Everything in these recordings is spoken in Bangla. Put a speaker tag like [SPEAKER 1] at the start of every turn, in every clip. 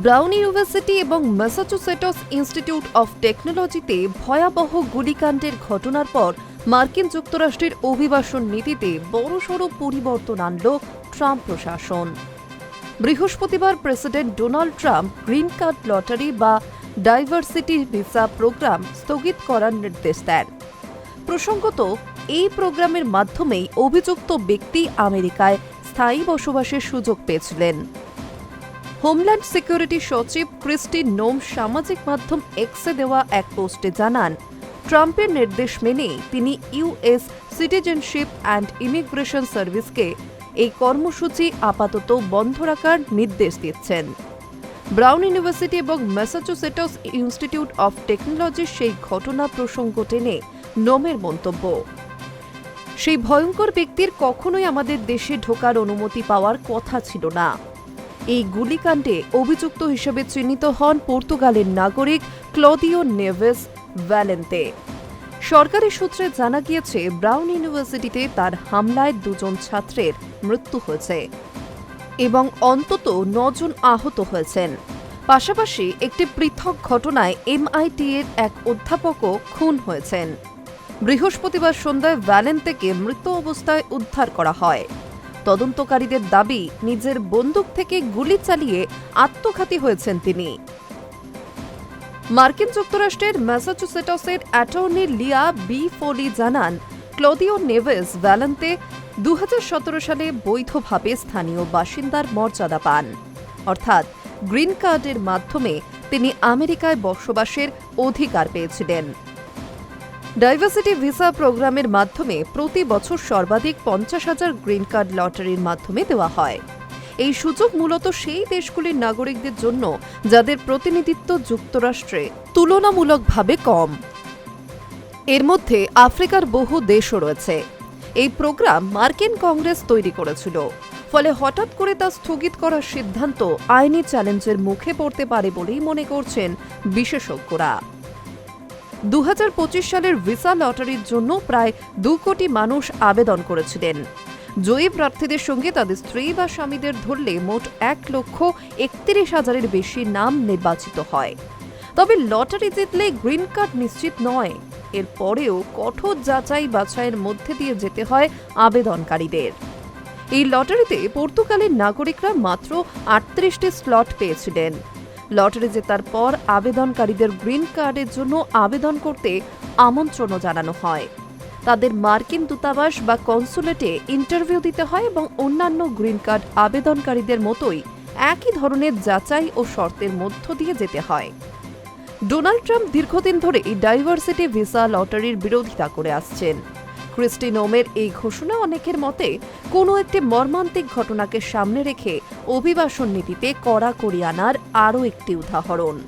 [SPEAKER 1] ব্রাউন ইউনিভার্সিটি এবং ম্যাসাচুসেটস ইনস্টিটিউট অফ টেকনোলজিতে ভয়াবহ গুলিকাণ্ডের ঘটনার পর মার্কিন যুক্তরাষ্ট্রের অভিবাসন নীতিতে বড়সড় পরিবর্তন আনল ট্রাম্প প্রশাসন। বৃহস্পতিবার president Donald Trump green card lottery বা ডাইভার্সিটি ভিসা প্রোগ্রাম স্থগিত করার নির্দেশ দেন। প্রসঙ্গত, এই প্রোগ্রামের মাধ্যমেই অভিযুক্ত ব্যক্তি আমেরিকায় স্থায়ী বসবাসের সুযোগ পেয়েছিলেন। হোমল্যান্ড সিকিউরিটি সচিব ক্রিস্টি নোম সামাজিক মাধ্যম এক্সে দেওয়া এক পোস্টে জানান, ট্রাম্পের নির্দেশ মেনে তিনি ইউএস সিটিজেনশিপ অ্যান্ড ইমিগ্রেশন সার্ভিসকে এই কর্মসূচি আপাতত বন্ধ রাখার নির্দেশ দিচ্ছেন। ব্রাউন ইউনিভার্সিটি এবং ম্যাসাচুসেটস ইনস্টিটিউট অফ টেকনোলজির সেই ঘটনা প্রসঙ্গ টেনে নোমের মন্তব্য। সেই ভয়ঙ্কর ব্যক্তির কখনোই আমাদের দেশে ঢোকার অনুমতি পাওয়ার কথা ছিল না। এই গুলিকাণ্ডে অভিযুক্ত হিসেবে চিহ্নিত হন পর্তুগালের নাগরিক ক্লদিও নেভেস ভ্যালেন্তে। সরকারি সূত্রে জানা গিয়েছে, ব্রাউন ইউনিভার্সিটিতে তার হামলায় দুজন ছাত্রের মৃত্যু হয়েছে এবং অন্তত নজন আহত হয়েছেন। পাশাপাশি একটি পৃথক ঘটনায় এমআইটি এর এক অধ্যাপকও খুন হয়েছেন। বৃহস্পতিবার সন্ধ্যায় ভ্যালেন্তেকে মৃত অবস্থায় উদ্ধার করা হয়। তদন্তকারীদের দাবি, নিজের বন্দুক থেকে গুলি চালিয়ে আত্মঘাতী হয়েছেন তিনি। মার্কিন যুক্তরাষ্ট্রের ম্যাসাচুসেটসের অ্যাটর্নি লিয়া বি ফোলি জানান, ক্লদিও নেভেস ভ্যালেন্তে দু সালে বৈধভাবে স্থানীয় বাসিন্দার মর্যাদা পান। অর্থাৎ, গ্রিন কার্ডের মাধ্যমে তিনি আমেরিকায় বসবাসের অধিকার পেয়েছিলেন। ডাইভার্সিটি ভিসা প্রোগ্রামের মাধ্যমে প্রতি বছর সর্বাধিক পঞ্চাশ হাজার গ্রিন কার্ড লটারির মাধ্যমে দেওয়া হয়। এই সুযোগ মূলত সেই দেশগুলির নাগরিকদের জন্য যাদের প্রতিনিধিত্ব যুক্তরাষ্ট্রে তুলনামূলকভাবে কম। এর মধ্যে আফ্রিকার বহু দেশও রয়েছে। এই প্রোগ্রাম মার্কিন কংগ্রেস তৈরি করেছিল। ফলে হঠাৎ করে তা স্থগিত করার সিদ্ধান্ত আইনি চ্যালেঞ্জের মুখে পড়তে পারে বলেই মনে করছেন বিশেষজ্ঞরা। দু হাজার পঁচিশ সালের ভিসা লটারির জন্য প্রায় দু কোটি মানুষ আবেদন করেছিলেন। জয়ী প্রার্থীদের সঙ্গে তাদের স্ত্রী বা স্বামীদের ধরলে মোট এক লক্ষ একত্রিশ হাজারের বেশি নাম নির্বাচিত হয়। তবে লটারি জিতলে গ্রিন কার্ড নিশ্চিত নয়। এর পরেও কঠোর যাচাই বাছাইয়ের মধ্যে দিয়ে যেতে হয় আবেদনকারীদের। এই লটারিতে পর্তুগালের নাগরিকরা মাত্র আটত্রিশটি স্লট পেয়েছিলেন। লটারি জেতার পর আবেদনকারীদের গ্রিন কার্ডের জন্য আবেদন করতে আমন্ত্রণও জানানো হয়। তাদের মার্কিন দূতাবাস বা কনসুলেটে ইন্টারভিউ দিতে হয় এবং অন্যান্য গ্রিন কার্ড আবেদনকারীদের মতোই একই ধরনের যাচাই ও শর্তের মধ্য দিয়ে যেতে হয়। ডোনাল্ড ট্রাম্প দীর্ঘদিন ধরে এই ডাইভার্সিটি ভিসা লটারির বিরোধিতা করে আসছেন। ক্রিস্টি নোমের এই ঘোষণা অনেকের মতে, কোনো একটি মর্মান্তিক ঘটনাকে সামনে রেখে অভিবাসন নীতিতে কড়াকড়ি আনার আরও একটি উদাহরণ।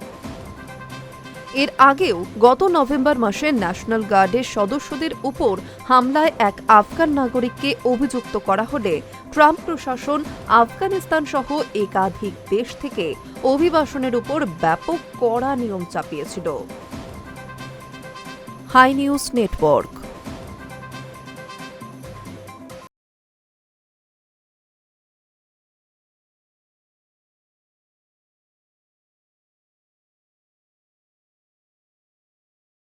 [SPEAKER 1] এর আগেও গত নভেম্বর মাসে ন্যাশনাল গার্ডের সদস্যদের উপর হামলায় এক আফগান নাগরিককে অভিযুক্ত করা হলে ট্রাম্প প্রশাসন আফগানিস্তান সহ একাধিক দেশ থেকে অভিবাসনের উপর ব্যাপক কড়া নিয়ম চাপিয়েছিল। High news network.